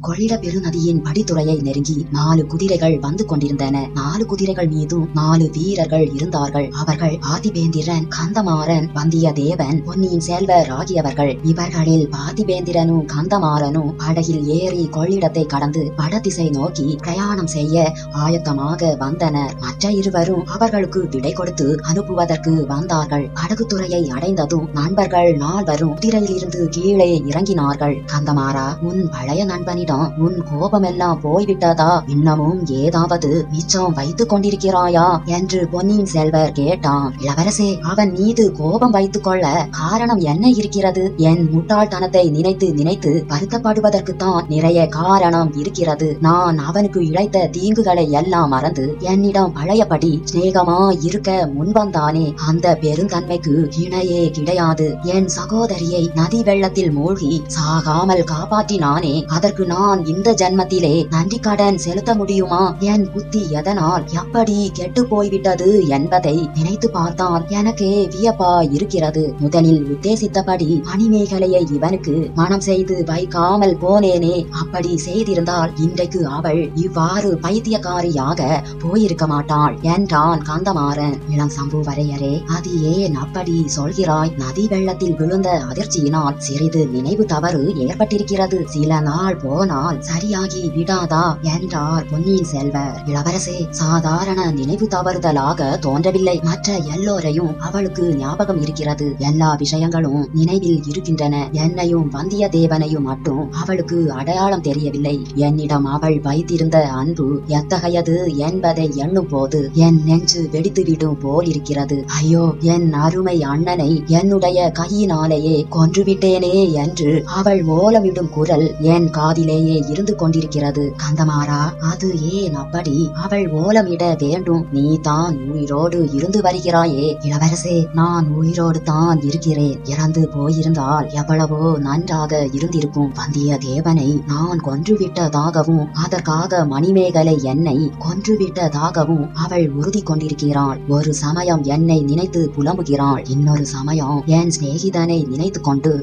கொள்ளிட பெருநதியின் படித்துறையை நெருங்கி நாலு குதிரைகள் வந்து கொண்டிருந்தன. நாலு குதிரைகள் மீதும் நாலு வீரர்கள் இருந்தார்கள். அவர்கள் ஆதிபேந்திரன் கந்தமாறன் வந்தியத்தேவன் பொன்னியின் செல்வர் ஆகியவர்கள். இவர்களில் பார்த்திபேந்திரனும் கந்தமாறனும் படகில் ஏறி கொள்ளிடத்தை கடந்து வடதிசை நோக்கி பிரயாணம் செய்ய ஆயத்தமாக வந்தனர். மற்ற இருவரும் அவர்களுக்கு விடை கொடுத்து அனுப்புவதற்கு வந்தார்கள். படகுத்துறையை அடைந்ததும் நண்பர்கள் நால்வரும் குதிரையிலிருந்து கீழே இறங்கினார்கள். கந்தமாறா உன் பழைய நண்பனிடம் உன் கோபமெல்லாம் போய்விட்டதா? இன்னமும் ஏதாவது மிச்சம் வைத்துக் கொண்டிருக்கிறாயா? என்று பொன்னியின் செல்வர் கேட்டான். இளவரசே அவன் மீது கோபம் வைத்துக் கொள்ள காரணம் என்ன இருக்கிறது? என் முட்டாள்தனத்தை நினைத்து நினைத்து வருத்தப்படுவதற்குத்தான் நிறைய காரணம் இருக்கிறது. நான் அவனுக்கு இழைத்த தீங்குகளை எல்லாம் மறந்து என்னிடம் பழையபடி சிநேகமா இருக்க முன்வந்தானே. அந்த பெருந்தன்மைக்கு இணையே கிடையாது. என் சகோதரியை நதி வெள்ளத்தில் மூழ்கி சாகாமல் காப்பாற்றினானே. அதற்கு நான் நான் இந்த ஜன்மத்திலே நன்றி கடன் செலுத்த முடியுமா? என் புத்தி எதனால் எப்படி கெட்டு போய்விட்டது என்பதை நினைத்து பார்த்தால் எனக்கே வியப்பா இருக்கிறது. முதலில் உத்தேசித்தபடி மணிமேகலையை இவனுக்கு மனம் செய்து வைக்காமல் போனேனே. அப்படி செய்திருந்தால் இன்றைக்கு அவள் இவ்வாறு பைத்தியக்காரியாக போயிருக்க மாட்டாள் என்றான் கந்தமாறன். இளம் சம்புவரையரே அது ஏன் அப்படி சொல்கிறாய்? நதி வெள்ளத்தில் விழுந்த அதிர்ச்சியினால் சிறிது நினைவு தவறு ஏற்பட்டிருக்கிறது. சில நாள் ஆனால் சரியாகி விடாதா என்றார் பொன்னியின் செல்வர். இளவரசே சாதாரண நினைவு தவறுதலாக தோன்றவில்லை. மற்ற எல்லோரையும் அவளுக்கு ஞாபகம் இருக்கிறது. எல்லா விஷயங்களும் நினைவில் இருக்கின்றன. என்னையும் வந்தியத்தேவனையும் மட்டும் அவளுக்கு அடையாளம் தெரியவில்லை. என்னிடம் அவள் வைத்திருந்த அன்பு எத்தகையது என்பதை எண்ணும் போது என் நெஞ்சு வெடித்துவிடும் போல் இருக்கிறது. ஐயோ என் அருமை அண்ணனை என்னுடைய கையினாலேயே கொன்றுவிட்டேனே என்று அவள் ஓலமிடும் குரல் என் காதிலே காதிலேயே இருந்து கொண்டிருக்கிறது. கந்தமாறா அது ஏன் அப்படி? அவள் ஓலமிட வேண்டும். நீ தான் உயிரோடு இருந்து வருகிறாயே. இளவரசே நான் உயிரோடு தான் இருக்கிறேன். இறந்து போயிருந்தால் எவ்வளவோ நன்றாக இருந்திருக்கும். வந்தியத்தேவனை நான் கொன்றுவிட்டதாகவும் அதற்காக மணிமேகலை என்னை கொன்றுவிட்டதாகவும் அவள் உறுதி கொண்டிருக்கிறாள். ஒரு சமயம் என்னை நினைத்து புலம்புகிறாள். இன்னொரு சமயம் என் சிநேகிதனை நினைத்து கொண்டு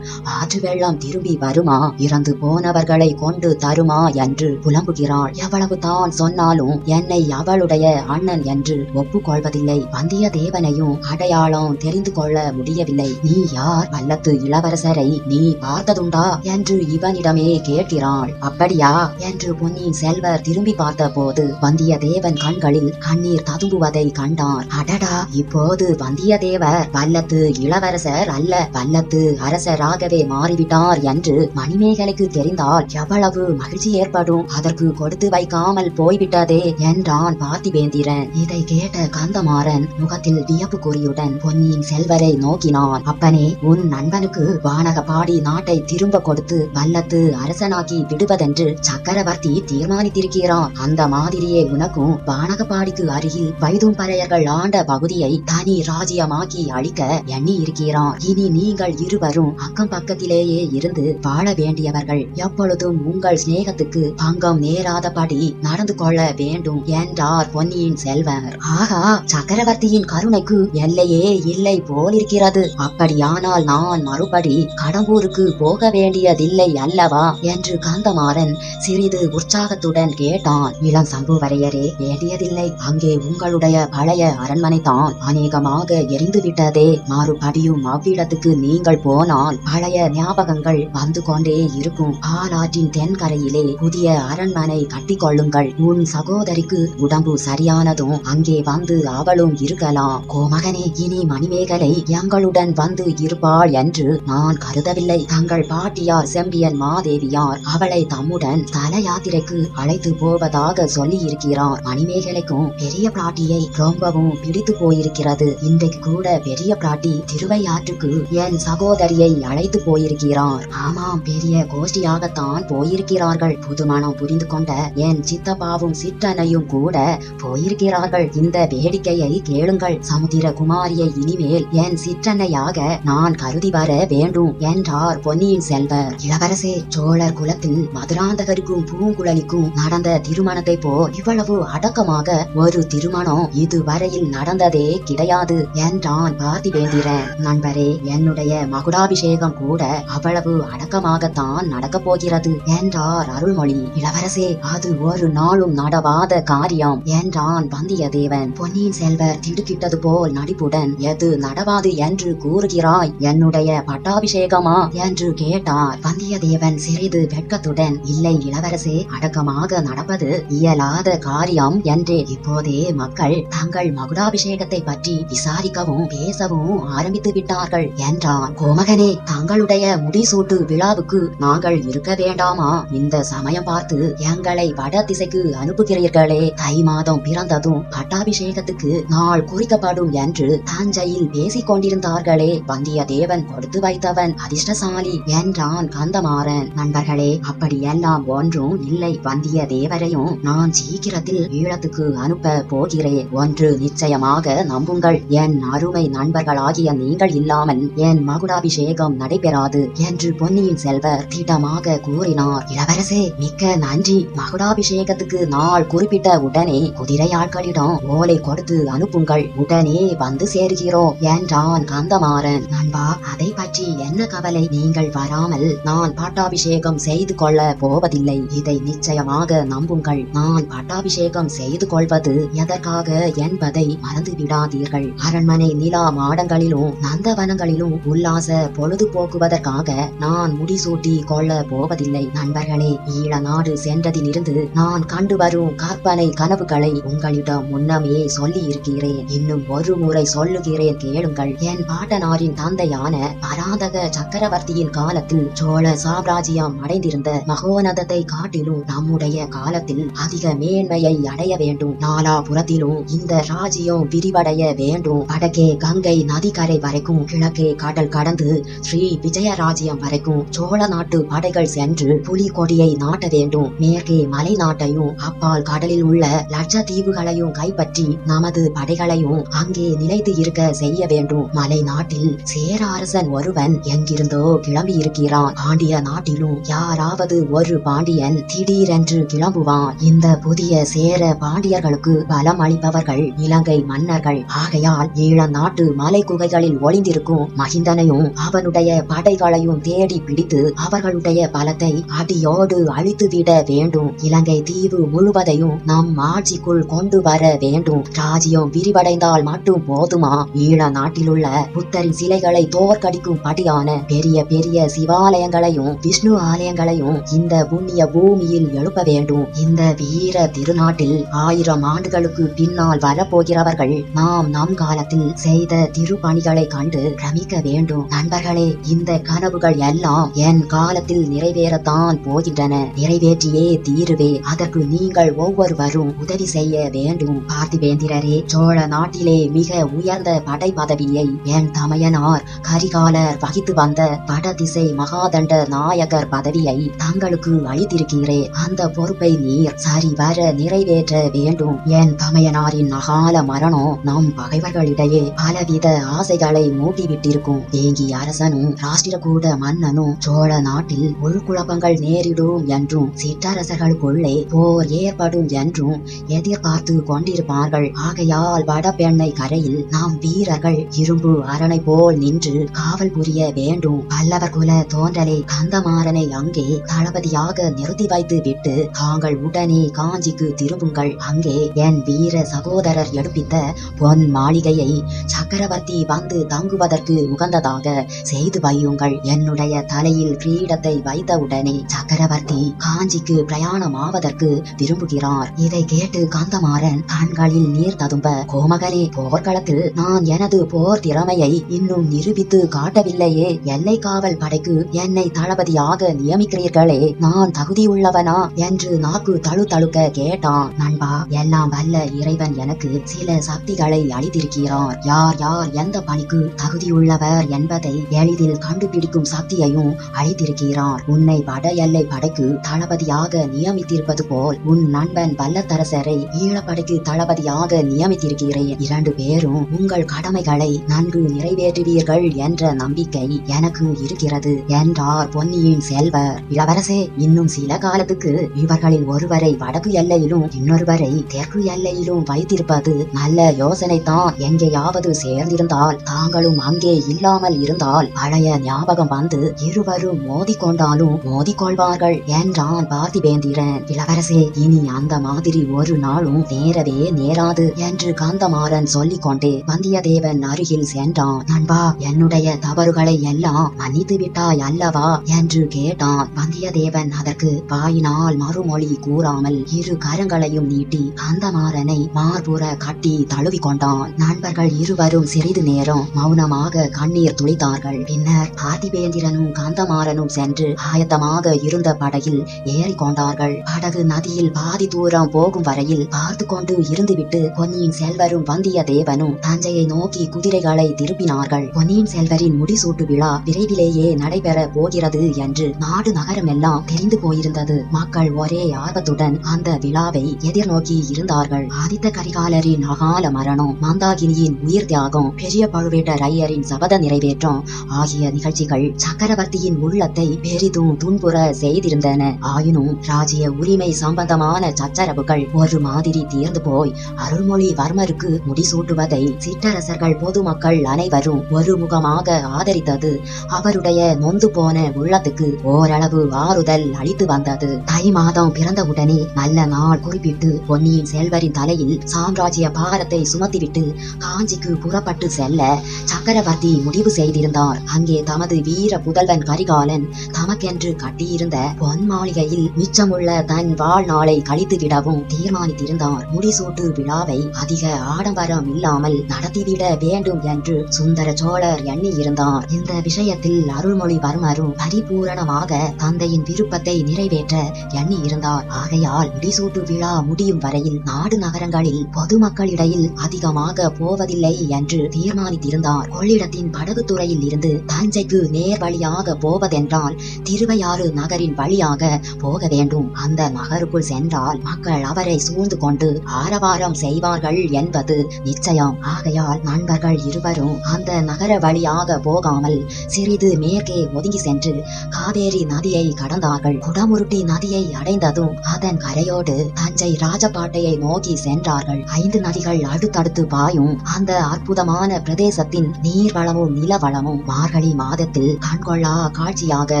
ஆற்று வெள்ளம் திரும்பி வருமா? இறந்து போனவர்களை கொண்டு தருமா என்று புலம்புகிறாள். எவ்வளவு தான் சொன்னாலும் என்னை அவளுடைய அண்ணன் என்று ஒப்புக்கொள்வதில்லை. வந்தியத்தேவனையும் அடையாளம் தெரிந்து கொள்ள முடியவில்லை. நீ யார்? வல்லத்து இளவரசரை நீ பார்த்ததுண்டா? என்று இவனிடமே கேட்கிறாள். அப்படியா? என்று பொன்னியின் செல்வர் திரும்பி பார்த்த போது வந்தியத்தேவன் கண்களில் கண்ணீர் ததும்புவதை கண்டார். அடடா! இப்போது வந்தியத்தேவர் வல்லத்து இளவரசர் அல்ல வல்லத்து அரசராகவே மாறிவிட்டார் என்று மணிமேகலைக்கு தெரிந்தால் எவ்வளவு மகிழ்ச்சி ஏற்படும். அதற்கு கொடுத்து வைக்காமல் போய்விட்டதே என்றான் பார்த்திபேந்திரன் இதை கேட்ட கந்தமாறன் முகத்தில் வியப்பு குறியுடன் பொன்னியின் செல்வரை நோக்கினான். அப்பனே உன் நண்பனுக்கு வானகபாடி நாட்டை திரும்ப கொடுத்து வல்லத்து அரசனாக்கி விடுவதென்று சக்கரவர்த்தி தீர்மானித்திருக்கிறான் அந்த மாதிரியே உனக்கும் வானகபாடிக்கு அருகில் வைதும்பரையர்கள் ஆண்ட பகுதியை தனி ராஜ்யமாக்கி அழிக்க எண்ணி இருக்கிறான் இனி நீங்கள் இருவரும் அக்கம் பக்கத்திலேயே இருந்து வாழ வேண்டியவர்கள் எப்பொழுதும் உங்கள் சிநேகத்துக்கு பங்கம் நேராதபடி நடந்து கொள்ள வேண்டும் என்றார் பொன்னியின் செல்வர். ஆகா சக்கரவர்த்தியின் கருணைக்கு எல்லையே இல்லை போலிருக்கிறது. அப்படியானால் நான் மறுபடி கடம்பூருக்கு போக வேண்டியதில்லை அல்லவா? என்று கந்தமாறன் சிறிது உற்சாகத்துடன் கேட்டான். இளம் சம்புவரையரே வேண்டியதில்லை. அங்கே உங்களுடைய பழைய அரண்மனை தான் அநேகமாக எரிந்து விட்டதே மறுபடியும் அவ்விடத்துக்கு நீங்கள் போனால் பழைய ஞாபகங்கள் வந்து கொண்டே இருக்கும். பாலாற்றின் தென்கரையிலே புதிய அரண்மனை கட்டி கொள்ளுங்கள். உன் சகோதரிக்கு உடம்பு சரியானதும் அங்கே வந்து அவளும் இருக்கலாம். கோமகனே இனி மணிமேகலை எங்களுடன் வந்து இருப்பாள் என்று நான் கருதவில்லை. தங்கள் பாட்டியார் செம்பியன் மாதேவியார் அவளை தம்முடன் தல யாத்திரைக்கு அழைத்து போவதாக சொல்லி இருக்கிறார் மணிமேகலைக்கும் பெரிய பிராட்டியை ரொம்பவும் பிடித்து போயிருக்கிறது. இன்றைக்கு கூட பெரிய பிராட்டி திருவையாற்றுக்கு என் சகோதரியை அழைத்து போயிருக்கிறார். ஆமாம் பெரிய கோஷ்டியாகத்தான் போய் போயிருக்கிறார்கள். புதுமணம் புரிந்து கொண்ட என் சித்தப்பாவும் சிற்றனையும் கூட போயிருக்கிறார்கள். இந்த வேடிக்கையை கேளுங்கள். சமுத்திர குமாரியை இனிமேல் என் சிற்றன்னையாக நான் கருதி வர வேண்டும் என்றார் பொன்னியின் செல்வர். இளவரசே சோழர் குலத்தில் மதுராந்தகருக்கும் பூங்குழலிக்கும் நடந்த திருமணத்தை போல் இவ்வளவு அடக்கமாக ஒரு திருமணம் இதுவரையில் நடந்ததே கிடையாது என்றான் பார்த்திபேந்திரன் நண்பரே என்னுடைய மகுடாபிஷேகம் கூட அவ்வளவு அடக்கமாகத்தான் நடக்கப் போகிறது என்றார் அருள்மொழி. இளவரசே அது ஒரு நாளும் நடவாத காரியம் என்றான் வந்தியத்தேவன். பொன்னியின் செல்வர் திடுக்கிட்டது போல் நடிப்புடன் எது நடவாது என்று கூறுகிறாய்? என்னுடைய பட்டாபிஷேகமா? என்று கேட்டார். வந்தியத்தேவன் சிறிது வெட்கத்துடன் இல்லை இளவரசே அடக்கமாக நடப்பது இயலாத காரியம் என்றே இப்போதே மக்கள் தங்கள் மகுடாபிஷேகத்தை பற்றி விசாரிக்கவும் பேசவும் ஆரம்பித்து விட்டார்கள் என்றான். கோமகனே தங்களுடைய முடிசூட்டு விழாவுக்கு நாங்கள் இருக்க வேண்டாமா? இந்த சமயம் பார்த்து எங்களை வட திசைக்கு அனுப்புகிறீர்களே. தை மாதம் பிறந்ததும் பட்டாபிஷேகத்துக்கு நாள் குறிக்கப்படும் என்று தஞ்சையில் பேசிக் கொண்டிருந்தார்களே வந்தியத்தேவன் கொடுத்து வைத்தவன் அதிர்ஷ்டசாலி என்றான் கந்தமாறன். நண்பர்களே அப்படியெல்லாம் ஒன்றும் இல்லை. வந்தியத்தேவரையும் நான் சீக்கிரத்தில் ஈழத்துக்கு அனுப்ப போகிறேன். ஒன்று நிச்சயமாக நம்புங்கள். என் அருமை நண்பர்களாகிய நீங்கள் இல்லாமல் என் மகுடாபிஷேகம் நடைபெறாது என்று பொன்னியின் செல்வர் திட்டமாக கூறினார். இளவரசே மிக்க நன்றி. மகுடாபிஷேகத்துக்கு நாள் குறிப்பிட்ட உடனே குதிரை ஆட்களிடம் ஓலை கொடுத்து அனுப்புங்கள். உடனே வந்து சேர்கிறோம் என்றான் கந்தமாறன். நண்பா அதை பற்றி என்ன கவலை? நீங்கள் வராமல் நான் பட்டாபிஷேகம் செய்து கொள்ள போவதில்லை. இதை நிச்சயமாக நம்புங்கள். நான் பட்டாபிஷேகம் செய்து கொள்வது எதற்காக என்பதை மறந்து விடாதீர்கள் அரண்மனை நிலா மாடங்களிலும் நந்தவனங்களிலும் உல்லாச பொழுதுபோக்குவதற்காக நான் முடிசூட்டி கொள்ள போவதில்லை. நண்பர்களே ஈழ நாடு சென்றதிலிருந்து நான் கண்டு வரும் கற்பனை கனவுகளை உங்களிடம் முன்னமே சொல்லி இருக்கிறேன் இன்னும் ஒரு முறை சொல்லுகிறேன் கேளுங்கள். என் பாட்டனாரின் தந்தையான பராந்தக சக்கரவர்த்தியின் காலத்தில் சோழ சாம்ராஜ்யம் அடைந்திருந்த மகோனதத்தை காட்டிலும் நம்முடைய காலத்தில் அதிக மேன்மையை அடைய வேண்டும். நாலாபுறத்திலும் இந்த ராஜ்யம் விரிவடைய வேண்டும். வடக்கே கங்கை நதிக்கரை வரைக்கும் கிழக்கே கடல் கடந்து ஸ்ரீ விஜய ராஜ்யம் வரைக்கும் சோழ நாட்டு படைகள் சென்று புலி கொடியை நாட்ட வேண்டும். மேற்கே மலை நாட்டையும் அப்பால் கடலில் உள்ள லட்சத்தீவுகளையும் கைப்பற்றி நமது படைகளையும் அங்கே நிலைத்து இருக்க செய்ய வேண்டும். மலை நாட்டில் சேர அரசன் ஒருவன் எங்கிருந்தோ கிளம்பி இருக்கிறான் பாண்டிய நாட்டிலும் யாராவது ஒரு பாண்டியன் திடீரென்று கிளம்புவான். இந்த புதிய சேர பாண்டியர்களுக்கு பலம் அளிப்பவர்கள் இலங்கை மன்னர்கள். ஆகையால் ஈழ நாட்டு மலை குகைகளில் ஒளிந்திருக்கும் மகிந்தனையும் அவனுடைய படைகளையும் தேடி பிடித்து அவர்களுடைய பலத்தை அடியோடு அழித்துவிட வேண்டும். இலங்கை தீவு முழுவதையும் நம் ஆட்சிக்குள் கொண்டு வர வேண்டும். ராஜ்யம் விரிவடைந்தால் மட்டும் போதுமா? ஈழ நாட்டிலுள்ள புத்தரின் சிலைகளை தோற்கடிக்கும் படியான பெரிய பெரிய சிவாலயங்களையும் விஷ்ணு ஆலயங்களையும் இந்த புண்ணிய பூமியில் எழுப்ப வேண்டும். இந்த வீர திருநாட்டில் ஆயிரம் ஆண்டுகளுக்கு பின்னால் வரப்போகிறவர்கள் நாம் நம் காலத்தில் செய்த திருப்பணிகளை கண்டு பிரமிக்க வேண்டும். நண்பர்களே இந்த கனவுகள் எல்லாம் என் காலத்தில் நிறைவேறத்தான் போகின்றன. நிறைவேற்றியே தீருவே. அதற்கு நீங்கள் ஒவ்வொருவரும் உதவி செய்ய வேண்டும். பார்த்திபேந்திரரே சோழ நாட்டிலே மிக உயர்ந்த படை பதவியை என் தமையனார் கரிகாலர் வகித்து வந்த வடதிசை மகாதண்ட நாயகர் பதவியை தங்களுக்கு அளித்திருக்கிறேன் அந்த பொறுப்பை நீர் சரிவர நிறைவேற்ற வேண்டும். என் தமையனாரின் அகால மரணம் நம் பகைவர்களிடையே பலவித ஆசைகளை மூட்டிவிட்டிருக்கும் வேங்கி அரசனும் ராஷ்டிரகூட மன்னனும் சோழ நாட்டில் உள்குழப்பங்கள் நேரிடும் என்றும் சிற்றரசர்களுக்குள்ளே போர் ஏற்படும் என்றும் எதிர்பார்த்து கொண்டிருப்பார்கள். ஆகையால் வடபெண்ணை கரையில் நாம் வீரர்கள் இரும்பு அரணை போல் நின்று காவல் புரிய வேண்டும். பல்லவர் குல தோன்றலை கந்தமாறனை அங்கே தளபதியாக நிறுத்தி வைத்து விட்டு தாங்கள் உடனே காஞ்சிக்கு திரும்புங்கள். அங்கே என் வீர சகோதரர் எடுப்பித்த பொன் மாளிகையை சக்கரவர்த்தி வந்து தங்குவதற்கு உகந்ததாக செய்து வையுங்கள். என்னுடைய தலையில் கிரீடத்தை வைத்தவுடனே சக்கரவர்த்தி காஞ்சிக்கு பிரயாணம் ஆவதற்கு விரும்புகிறார். இதை கேட்டு காந்தமாறன் கண்களில் நீர் ததும்ப கோமகனே போர்க்களத்தில் நான் எனது போர் திறமையை இன்னும் நிரூபித்து காட்டவில்லையே. எல்லை காவல் படைக்கு என்னை தளபதியாக நியமிக்கிறீர்களே. நான் தகுதியுள்ளவனா என்று நாக்கு தழு தழுக்க கேட்டான். நண்பா எல்லாம் வல்ல இறைவன் எனக்கு சில சக்திகளை அளித்திருக்கிறார். யார் யார் எந்த பணிக்கு தகுதியுள்ளவர் என்பதை எளிதில் கண்டுபிடிக்கும் சக்தியையும் அளித்திருக்கிறார். உன்னை படைய எல்லை படைக்கு தளபதியாக நியமித்திருப்பது போல் உன் நண்பன் பல்லத்தரசரை ஈழப்படைக்கு தளபதியாக நியமித்திருக்கிறேன். இரண்டு பேரும் உங்கள் கடமைகளை நன்கு நிறைவேற்றுவீர்கள் என்ற நம்பிக்கை எனக்கு இருக்கிறது என்றார் பொன்னியின் செல்வர். இளவரசே இன்னும் சில காலத்துக்கு இவர்களில் ஒருவரை வடக்கு எல்லையிலும் இன்னொருவரை தெற்கு எல்லையிலும் வைத்திருப்பது நல்ல யோசனை தான் எங்கேயாவது சேர்ந்திருந்தால் தாங்களும் அங்கே இல்லாமல் இருந்தால் பழைய ஞாபகம் வந்து இருவரும் மோதிக்கொண்டாலும் மோதிக்கொள்ள கொள்வார்கள் என்றான் பார்த்திபேந்திரன் இளவரசே இனி அந்த மாதிரி ஒரு நாளும் நேரவே நேராது என்று காந்தமாறன் சொல்லிக் கொண்டே வந்தியத்தேவன் அருகில் சென்றான். நண்பா என்னுடைய தவறுகளை எல்லாம் மன்னித்து விட்டாய் அல்லவா என்று கேட்டான் வந்தியத்தேவன். அதற்கு வாயினால் மறுமொழி கூறாமல் இரு கரங்களையும் நீட்டி காந்தமாறனை மார்புற கட்டி தழுவி கொண்டான் நண்பர்கள் இருவரும் சிறிது நேரம் மௌனமாக கண்ணீர் துளித்தார்கள். பின்னர் பார்த்திபேந்திரனும் காந்தமாறனும் சென்று ஆயத்தமாக இருந்த படகில் ஏறி கொண்டார்கள். படகு நதியில் பாதி தூரம் போகும் வரையில் பார்த்து கொண்டு இருந்துவிட்டு பொன்னியின் செல்வரும் வந்தியத்தேவனும் தஞ்சையை நோக்கி குதிரைகளை திருப்பினார்கள் பொன்னியின் செல்வரின் முடிசூட்டு விழா விரைவிலேயே நடைபெற போகிறது என்று நாடு நகரம் எல்லாம் தெரிந்து போயிருந்தது. மக்கள் ஒரே ஆர்வத்துடன் அந்த விழாவை எதிர்நோக்கி இருந்தார்கள். ஆதித்த கரிகாலரின் அகால மரணம் மந்தாகினியின் உயிர் தியாகம் பெரிய பழுவேட்டரையரின் சபத நிறைவேற்றம் ஆகிய நிகழ்ச்சிகள் சக்கரவர்த்தியின் உள்ளத்தை பெரிதும் துன்புற செய்திருந்தன. ஆயினும் ராஜ்ய உரிமை சம்பந்தமான சச்சரவுகள் ஒரு மாதிரி தீர்ந்து போய் அருள்மொழிவர்மருக்கு முடிசூட்டுவதை சிற்றரசர்கள் பொதுமக்கள் அனைவரும் ஒருமுகமாக ஆதரித்தது. அவருடைய நொந்து போன உள்ளத்துக்கு ஓரளவு ஆறுதல் அளித்து வந்தது. தை மாதம் பிறந்தவுடனே நல்ல நாள் குறிப்பிட்டு பொன்னியின் செல்வரின் தலையில் சாம்ராஜ்ய பாரத்தை சுமத்திவிட்டு காஞ்சிக்கு புறப்பட்டு செல்ல சக்கரவர்த்தி முடிவு செய்திருந்தார். அங்கே தமது வீர புதல்வன் கரிகாலன் தமக்கென்று கட்டிய இருந்த பொன் மாளிகையில் மிச்சமுள்ள தன் வாழ்நாளை கழித்து விடவும் தீர்மானித்திருந்தார். முடிசூட்டு விழாவை அதிக ஆடம்பரம் இல்லாமல் நடத்திவிட வேண்டும் என்று சுந்தர சோழர் எண்ணியிருந்தார். இந்த விஷயத்தில் அருள்மொழிவர்மரும் பரிபூரணமாக தந்தையின் விருப்பத்தை நிறைவேற்ற எண்ணி இருந்தார் ஆகையால் முடிசூட்டு விழா முடியும் வரையில் நாடு நகரங்களில் பொதுமக்களிடையில் அதிகமாக போவதில்லை என்று தீர்மானித்திருந்தார். கொள்ளிடத்தின் படகுத்துறையில் இருந்து தஞ்சைக்கு நேர் வழியாக போவதென்றால் திருவையாறு நகரின் வழியாக போக வேண்டும். அந்த நகருக்குள் சென்றால் மக்கள் அவரை சூழ்ந்து கொண்டு ஆரவாரம் செய்வார்கள் என்பது நிச்சயம். ஆகையால் நண்பர்கள் இருவரும் அந்த நகர வழியாக போகாமல் சிறிது மேற்கே ஒதுங்கி சென்று காவேரி நதியை கடந்தார்கள். குடமுருட்டி நதியை அடைந்ததும் அதன் கரையோடு தஞ்சை ராஜபாட்டையை நோக்கி சென்றார்கள். ஐந்து நதிகள் அடுத்தடுத்து பாயும் அந்த அற்புதமான பிரதேசத்தின் நீர்வளமும் நிலவளமும் மார்கழி மாதத்தில் கண்கொள்ளா காட்சியாக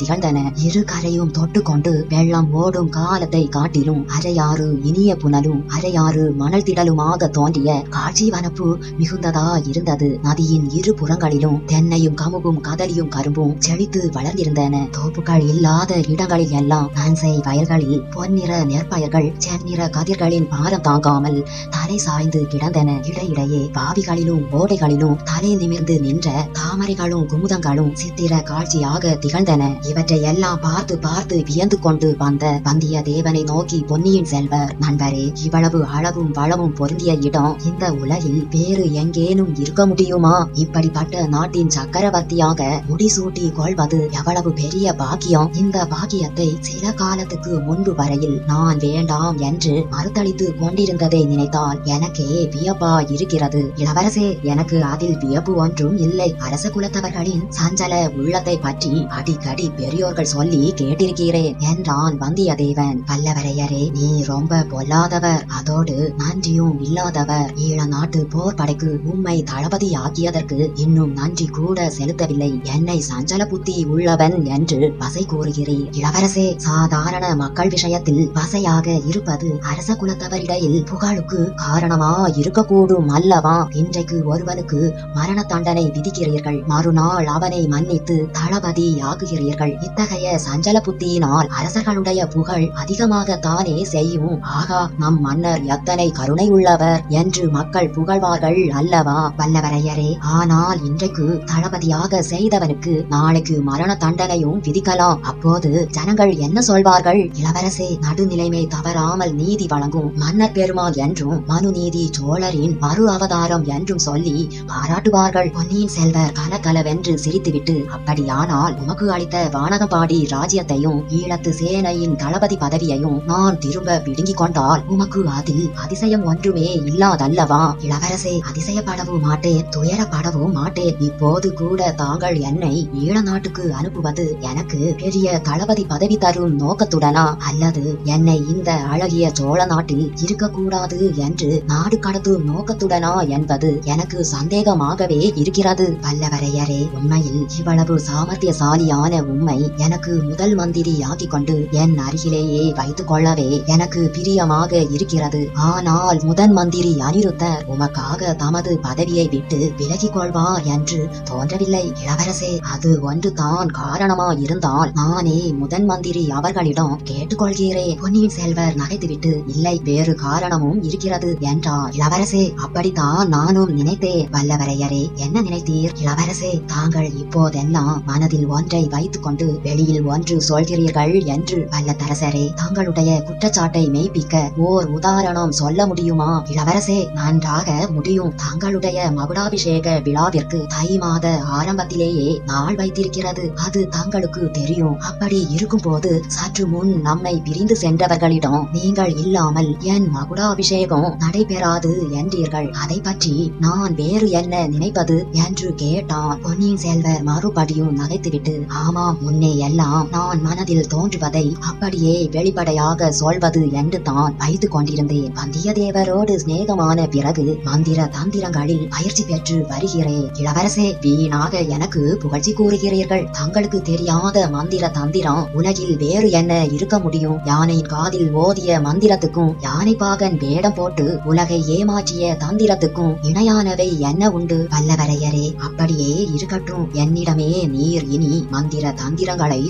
திகழ்ந்தன. இரு கரை அரையும் தொட்டுக்கொண்டு வெள்ளம் ஓடும் காலத்தை காட்டிலும் அரையாறு இனிய புனலும் அரையாறு மணல் திடலுமாக தோன்றிய காட்சி வனப்பு மிகுந்ததா இருந்தது. நதியின் இரு புறங்களிலும் தென்னையும் கமுகும் கதலியும் கரும்பும் செழித்து வளர்ந்திருந்தன. தோப்புகள் இல்லாத இடங்களில் எல்லாம் நன்சை வயல்களில் பொன்னிற நெற்பயிர்கள் செந்நிற கதிர்களின் பாரம் தாங்காமல் தலை சாய்ந்து கிடந்தன. இடையிடையே பாவிகளிலும் ஓடைகளிலும் தலை நிமிர்ந்து நின்ற தாமரைகளும் குமுதங்களும் சித்திர காட்சியாக திகழ்ந்தன. இவற்றை எல்லாம் பார்த்து பார்த்து வியந்து கொண்டு வந்த வந்தியத்தேவனை நோக்கி பொன்னியின் செல்வர் நண்பரே இவ்வளவு அளவும் வளமும் பொருந்திய இடம் இந்த உலகில் வேறு எங்கேனும் இருக்க முடியுமா? இப்படிப்பட்ட நாட்டின் சக்கரவர்த்தியாக முடிசூட்டி கொள்வது எவ்வளவு பெரிய பாக்கியம்? இந்த பாக்கியத்தை சில காலத்துக்கு முன்பு வரையில் நான் வேண்டாம் என்று மறுத்தளித்து கொண்டிருந்ததை நினைத்தால் எனக்கே வியப்பா இருக்கிறது. இளவரசே எனக்கு அதில் வியப்பு ஒன்றும் இல்லை. அரச குலத்தவர்களின் சஞ்சல உள்ளத்தை பற்றி அடிக்கடி பெரியோர்கள் சொல்லி கேட்டிருக்கிறேன் என்றான் வந்தியத்தேவன். பல்லவரையரே நீ ரொம்ப பொல்லாதவர். அதோடு நன்றியும் இல்லாதவர். ஈழ நாட்டு போர் படைக்கு உம்மை தளபதி ஆக்கியதற்கு இன்னும் நன்றி கூட செலுத்தவில்லை. என்னை சஞ்சல புத்தி உள்ளவன் என்று பசை கூறுகிறீர் இளவரசே சாதாரண மக்கள் விஷயத்தில் பசையாக இருப்பது அரச குலத்தவரிடையில் புகழுக்கு காரணமா இருக்கக்கூடும் அல்லவா? இன்றைக்கு ஒருவனுக்கு மரண தண்டனை விதிக்கிறீர்கள். மறுநாள் அவனை மன்னித்து தளபதி ஆக்குகிறீர்கள் இத்தகைய சஞ்சல புத்தியினால் அரசர்களுடைய புகழ் அதிகமாகத்தானே செய்யும். ஆகா நம் மன்னர் எத்தனை கருணை உள்ளவர் என்று மக்கள் புகழ்வார்கள் அல்லவா? வல்லவரையரே ஆனால் இன்றைக்கு தளபதியாக செய்தவனுக்கு நாளைக்கு மரண தண்டனையும் விதிக்கலாம். அப்போது ஜனங்கள் என்ன சொல்வார்கள்? இளவரசே நடுநிலைமை தவறாமல் நீதி வழங்கும் மன்னர் பெருமாள் என்றும் மனு நீதி சோழரின் மறு அவதாரம் என்றும் சொல்லி பாராட்டுவார்கள். பொன்னியின் செல்வர் கலகலவென்று சிரித்துவிட்டு அப்படியானால் உமக்கு அளித்த வானகபாடி ராஜ்யத்தையும் ஈழத்து சேனையின் தளபதி பதவியையும் நான் திரும்ப பிடுங்கிக் கொண்டால் உமக்கு அதில் அதிசயம் ஒன்றுமே இல்லாதல்லவா? இளவரசே அதிசயப்படவும் மாட்டேன் துயரப்படவும் மாட்டேன். இப்போது கூட தாங்கள் என்னை ஈழ நாட்டுக்கு அனுப்புவது எனக்கு பெரிய தளபதி பதவி தரும் நோக்கத்துடனா? அல்லது என்னை இந்த அழகிய சோழ நாட்டில் இருக்கக்கூடாது என்று நாடு கடத்தும் நோக்கத்துடனா என்பது எனக்கு சந்தேகமாகவே இருக்கிறது. பல்லவரையரே உண்மையில் இவ்வளவு சாமர்த்தியசாலியான உண்மை எனக்கு முதல் முதல் மந்திரி ஆக்கிக் கொண்டு என் அருகிலேயே வைத்துக் கொள்ளவே எனக்கு பிரியமாக இருக்கிறது. ஆனால் முதன் மந்திரி அனிருத்தர் உமக்காக தமது பதவியை விட்டு விலகிக் கொள்வார் என்று தோன்றவில்லை இளவரசே. அது ஒன்று தான் காரணமா இருந்தால் நானே முதன் மந்திரி அவர்களிடம் கேட்டுக்கொள்கிறேன். பொன்னியின் செல்வர் நகைத்துவிட்டு இல்லை வேறு காரணமும் இருக்கிறது என்றார். இளவரசே அப்படித்தான் நானும் நினைத்தேன். வல்லவரையரே என்ன நினைத்தீர் இளவரசே? தாங்கள் இப்போதெல்லாம் மனதில் ஒன்றை வைத்துக் கொண்டு வெளியில் ஒன்று சொல்கிறீர்கள் என்று வல்லத்தரசரே தங்களுடைய குற்றச்சாட்டை மெய்ப்பிக்க ஓர் உதாரணம் சொல்ல முடியுமா? இளவரசே நன்றாக முடியும். தங்களுடைய மகுடாபிஷேக விழாவிற்கு தை மாத ஆரம்பத்திலேயே நாள் வைத்திருக்கிறது. அது தங்களுக்கு தெரியும். அப்படி இருக்கும்போது சற்று முன் நம்மை பிரிந்து சென்றவர்களிடம் நீங்கள் இல்லாமல் என் மகுடாபிஷேகம் நடைபெறாது என்றீர்கள். அதை பற்றி நான் வேறு என்ன நினைப்பது? என்று கேட்டான். பொன்னியின் செல்வர் மறுபடியும் நகைத்துவிட்டு ஆமாம் முன்னே எல்லாம் நான் மனதில் தோன்றுவதை அப்படியே வெளிப்படையாக சொல்வது என்று தான் வைத்துக் கொண்டிருந்தேன். வந்தியத்தேவரோடு சிநேகமான பிறகு மந்திர தந்திரங்களில் பயிற்சி பெற்று வருகிறேன். இளவரசே வீணாக எனக்கு புகழ்ச்சி கூறுகிறீர்கள். தங்களுக்கு தெரியாத மந்திர தந்திரம் உலகில் வேறு என்ன இருக்க முடியும்? யானையின் காதில் ஓதிய மந்திரத்துக்கும் யானை பாகன் வேடம் போட்டு உலகை ஏமாற்றிய தந்திரத்துக்கும் இணையானவை என்ன உண்டு? வல்லவரையரே அப்படியே இருக்கட்டும். என்னிடமே நீர் இனி மந்திர தந்திரங்களை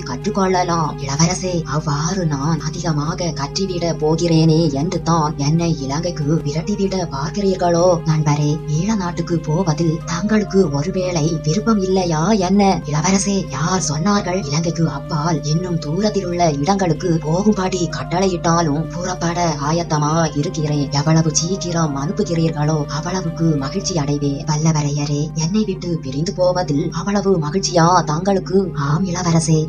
கொள்ளலாம். இளவரசே அவ்வாறு நான் அதிகமாக கற்றிவிட போகிறேனே என்று தான் என்னை இலங்கைக்கு விரட்டிவிட பார்க்கிறீர்களோ? நண்பரே ஈழ நாட்டுக்கு போவதில் தங்களுக்கு ஒருவேளை விருப்பம் இல்லையா என்ன? இளவரசே யார் சொன்னார்கள்? இலங்கைக்கு அப்பால் இன்னும் தூரத்தில் உள்ள இடங்களுக்கு போகும்படி கட்டளையிட்டாலும் புறப்பட ஆயத்தமா இருக்கிறேன். எவ்வளவு சீக்கிரம் அனுப்புகிறீர்களோ அவ்வளவுக்கு மகிழ்ச்சி அடைவே வல்லவரையரே என்னை விட்டு பிரிந்து போவதில் அவ்வளவு மகிழ்ச்சியா தங்களுக்கு? ஆம் இளவரசே.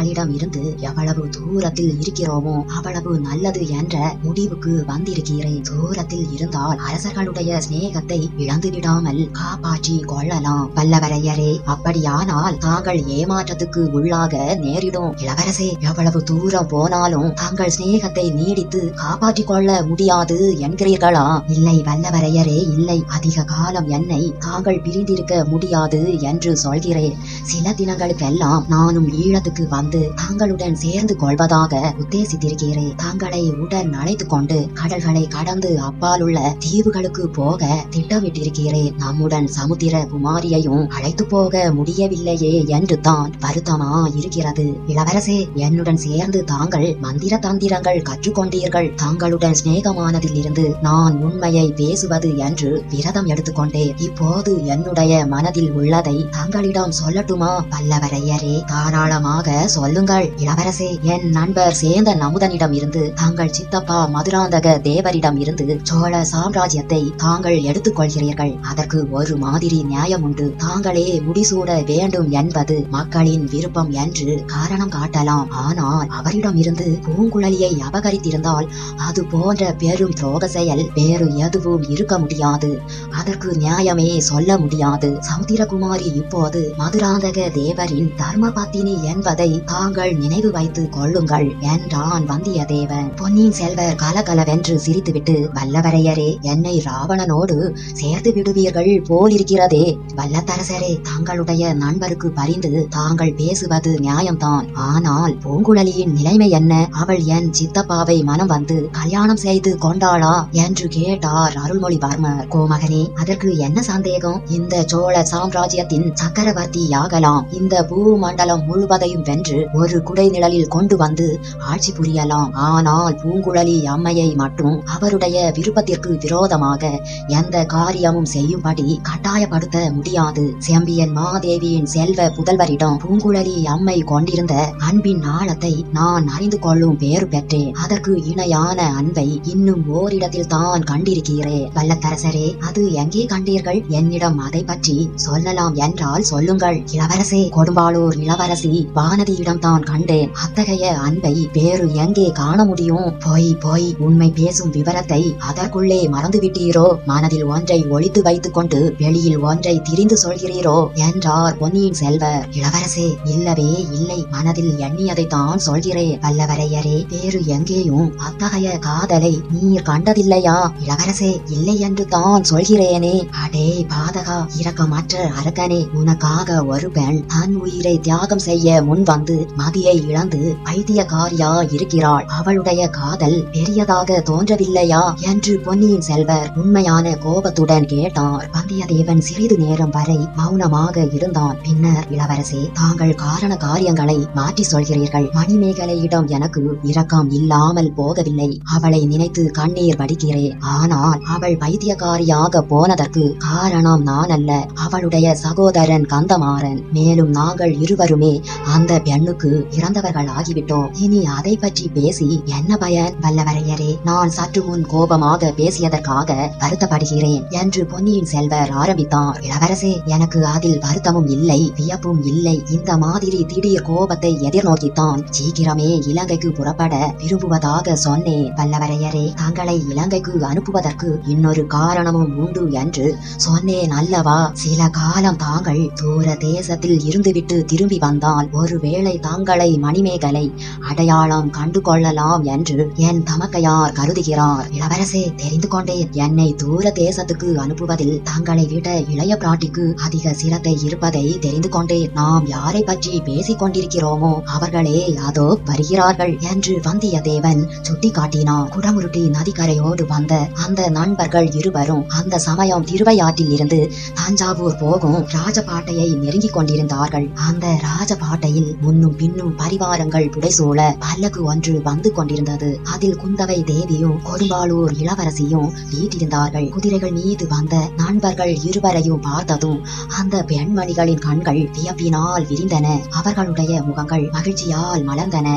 பேரரசர்களிடம் இருந்து எவ்வளவு தூரத்தில் இருக்கிறோமோ அவ்வளவு நல்லது என்ற முடிவுக்கு வந்திருக்கிறேன். தூரத்தில் இருந்தால் அரசர்களுடைய சிநேகத்தை இழந்து விடாமல் காப்பாற்றி கொள்ளலாம். வல்லவரையரே அப்படியானால் தாங்கள் ஏமாற்றத்துக்கு உள்ளாக நேரிடும். இளவரசே எவ்வளவு தூரம் போனாலும் தாங்கள் சிநேகத்தை நீடித்து காப்பாற்றிக் கொள்ள முடியாது என்கிறீர்களா? இல்லை வல்லவரையரே இல்லை. அதிக காலம் என்னை தாங்கள் பிரிந்திருக்க முடியாது என்று சொல்கிறேன். சில தினங்களுக்கெல்லாம் நானும் ஈழத்துக்கு வந்து தாங்களுடன் சேர்ந்து கொள்வதாக உத்தேசித்திருக்கிறேன் தாங்களை உடன் அழைத்துக் கொண்டு கடல்களை கடந்து அப்பாலுள்ள தீவுகளுக்கு போக திட்டமிட்டிருக்கிறேன் நம்முடன் சமுத்திர குமாரியையும் அழைத்து போக முடியவில்லையே என்று தான் வருத்தமா இருக்கிறது. இளவரசே என்னுடன் சேர்ந்து தாங்கள் மந்திர தந்திரங்கள் கற்றுக்கொண்டீர்கள். தங்களுடன் சிநேகமானதில் இருந்து நான் உண்மையை பேசுவது என்று விரதம் எடுத்துக்கொண்டேன். இப்போது என்னுடைய மனதில் உள்ளதை தங்களிடம் சொல்லட்டும். பல்லவரையரே? தாராளமாக சொல்லுங்கள். இளவரசே என் நண்பர் சேந்த நமுதனிடம் இருந்து தங்கள் சித்தப்பா மதுராந்தக தேவரிடம் இருந்து சோழ சாம்ராஜ்யத்தை தாங்கள் எடுத்துக்கொள்கிறீர்கள். அதற்கு ஒரு மாதிரி நியாயம் உண்டு. தாங்களே முடிசூட வேண்டும் என்பது மக்களின் விருப்பம் என்று காரணம் காட்டலாம். ஆனால் அவரிடம் இருந்து பூங்குழலியை அபகரித்திருந்தால் அது போன்ற பெரும் துரோக செயல் வேறு எதுவும் இருக்க முடியாது. அதற்கு நியாயமே சொல்ல முடியாது. சமுத்திரகுமாரி இப்போது மதுராந்தக தேவரின் தர்மபத்தினி என்பதை தாங்கள் நினைவு வைத்து கொள்ளுங்கள் என்றான் வந்தியத்தேவன். பொன்னியின் செல்வர் கலகலவென்று சிரித்துவிட்டு வல்லவரையரே என்னை ராவணனோடு சேர்த்து விடுவீர்கள் போலிருக்கிறதே. வல்லத்தரசரே தங்களுடைய நண்பருக்கு பரிந்து தாங்கள் பேசுவது நியாயம்தான். ஆனால் பூங்குழலியின் நிலைமை என்ன? அவள் என் சித்தப்பாவை மனம் வந்து கல்யாணம் செய்து கொண்டாளா? என்று கேட்டார் அருள்மொழிவர்மர். கோமகனே அதற்கு என்ன சந்தேகம்? இந்த சோழ சாம்ராஜ்யத்தின் ஆகலாம் இந்த பூமண்டலம் முழுவதையும் வென்று ஒரு குடை நிழலில் கொண்டு வந்து ஆட்சி புரியலாம். ஆனால் பூங்குழலி அம்மையை மட்டும் அவருடைய விருப்பத்திற்கு விரோதமாக எந்த காரியமும் செய்யும்படி கட்டாயப்படுத்த முடியாது. செம்பியன் மாதேவியின் செல்வ புதல்வரிடம் பூங்குழலி அம்மை கொண்டிருந்த அன்பின் ஆழத்தை நான் அறிந்து கொள்ளும் பேறு பெற்றேன். அதற்கு இணையான அன்பை இன்னும் ஓரிடத்தில் தான் கண்டிருக்கிறேன் வல்லத்தரசரே அது எங்கே கண்டீர்கள்? என்னிடம் அதை பற்றி சொல்லலாம் என்றால் சொல்லுங்கள். இளவரசே கொடும்பாளூர் இளவரசி வானதியிடம் தான் கண்டேன். அத்தகைய அன்பை வேறு எங்கே காண முடியும்? போய் போய் உண்மை பேசும் விவரத்தை அதற்குள்ளே மறந்துவிட்டீரோ? மனதில் ஒன்றை ஒளித்து வைத்துக் கொண்டு வெளியில் ஒன்றை திரிந்து சொல்கிறீரோ? என்றார் பொன்னியின் செல்வர் இளவரசே இல்லவே இல்லை. மனதில் எண்ணியதைத்தான் சொல்கிறேன். வல்லவரையரே வேறு எங்கேயும் அத்தகைய காதலை நீர் கண்டதில்லையா? இளவரசே இல்லை என்று தான் சொல்கிறேனே. அடே பாதகா இரக்கமற்ற அரக்கனே உனக்காக ஒரு பெண் தன் உயிரை தியாகம் செய்ய முன் வந்து மதியை இழந்து பைத்தியக்காரியா இருக்கிறாள். அவளுடைய காதல் பெரியதாக தோன்றவில்லையா என்று பொன்னியின் செல்வர் உண்மையான கோபத்துடன் கேட்டார். வந்தியத்தேவன் சிறிது நேரம் வரை மௌனமாக இருந்தான். பின்னர் இளவரசே தாங்கள் காரண காரியங்களை மாற்றி சொல்கிறீர்கள். மணிமேகலையிடம் எனக்கு இரக்கம் இல்லாமல் போகவில்லை. அவளை நினைத்து கண்ணீர் வடிக்கிறேன் ஆனால் அவள் பைத்தியக்காரியாக போனதற்கு காரணம் நான் அல்ல. அவளுடைய சகோதரன் கந்தமாறன். மேலும் நாங்கள் இருவருமே அந்த பெண்ணுக்கு இறந்தவர்கள் ஆகிவிட்டோம். இனி அதை பற்றி பேசி என்ன பயன்? வல்லவரையரே நான் சற்று முன் கோபமாக பேசியதற்காக வருத்தப்படுகிறேன் என்று பொன்னியின் செல்வர் ஆரம்பித்தார். இளவரசே எனக்கு அதில் வருத்தமும் இல்லை வியப்பும் இல்லை. இந்த மாதிரி திடீர் கோபத்தை எதிர்நோக்கித்தான் சீக்கிரமே இலங்கைக்கு புறப்பட விரும்புவதாக சொன்னேன். வல்லவரையரே தங்களை இலங்கைக்கு அனுப்புவதற்கு இன்னொரு காரணமும் உண்டு என்று சொன்னேன் அல்லவா? சில காலம் தாங்கள் தூர தேசத்தில் இருந்துவிட்டு திரும்பி வந்தால் ஒருவேளை தாங்களை மணிமேகலை அடையாளம் கண்டு கொள்ளலாம் என்று என் தமக்கையார் கருதுகிறார். இளவரசே தெரிந்து கொண்டேன். என்னை தூர தேசத்துக்கு அனுப்புவதில் தங்களை விட இளைய பிராட்டிக்கு அதிக சிரத்தை இருப்பதை தெரிந்து கொண்டேன். நாம் யாரை பற்றி பேசிக் கொண்டிருக்கிறோமோ அவர்களே அதோ வருகிறார்கள் என்று வந்தியத்தேவன் சுட்டிக்காட்டினார். குடமுருட்டி நதிக்கரையோடு வந்த அந்த நண்பர்கள் இருவரும் அந்த சமயம் திருவையாற்றில் இருந்து தஞ்சாவூர் போகும் ராஜபாட்டையை நெருங்கிக் கொண்டிருந்தார்கள். அந்த ராஜபாட்டையில் முன்னும் பின்னும் பரிவாரங்கள் புடைசூழ பல்லக்கு ஒன்று வந்து கொண்டிருந்தது. அதில் குந்தவை தேவியும் கொடும்பாளூர் இளவரசியும் வீட்டிருந்தார்கள் குதிரைகள் மீது வந்த நண்பர்கள் இருவரையும் பார்த்ததும் அந்த பெண்மணிகளின் கண்கள் வியப்பினால் விரிந்தன. அவர்களுடைய முகங்கள் மகிழ்ச்சியால் மலர்ந்தன.